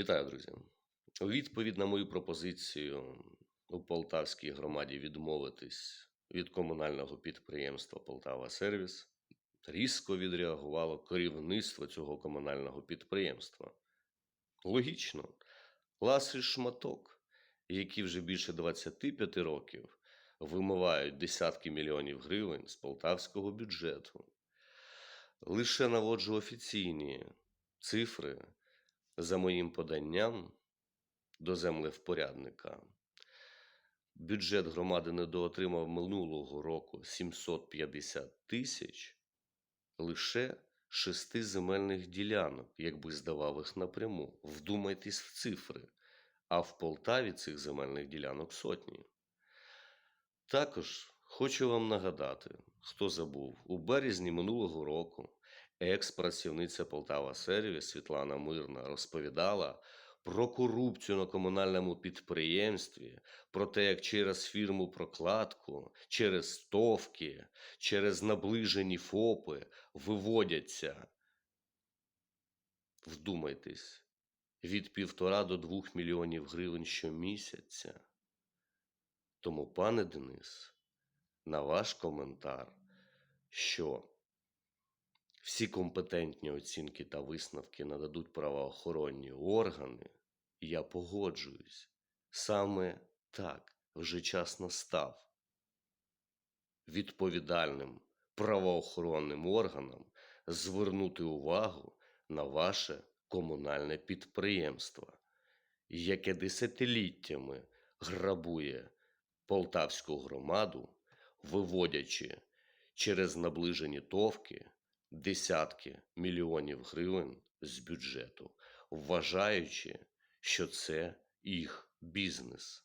Вітаю, друзі! У відповідь на мою пропозицію у Полтавській громаді відмовитись від комунального підприємства Полтава Сервіс різко відреагувало керівництво цього комунального підприємства. Логічно, ласий шматок, які вже більше 25 років вимивають десятки мільйонів гривень з полтавського бюджету. Лише наводжу офіційні цифри за моїм поданням до землевпорядника. Бюджет громади недоотримав минулого року 750 тисяч лише шести земельних ділянок, якби здавав їх напряму. Вдумайтесь в цифри. А в Полтаві цих земельних ділянок сотні. Також хочу вам нагадати, хто забув, у березні минулого року екс-працівниця Полтава Сервіс Світлана Мирна розповідала про корупцію на комунальному підприємстві, про те, як через фірму прокладку, через стовки, через наближені ФОПи виводяться. Вдумайтесь, від півтора до двох мільйонів гривень щомісяця. Тому, пане Денис, на ваш коментар, що всі компетентні оцінки та висновки нададуть правоохоронні органи, я погоджуюсь. Саме так вже час настав. Відповідальним правоохоронним органам звернути увагу на ваше комунальне підприємство, яке десятиліттями грабує полтавську громаду, виводячи через наближені товки десятки мільйонів гривень з бюджету, вважаючи, що це їх бізнес.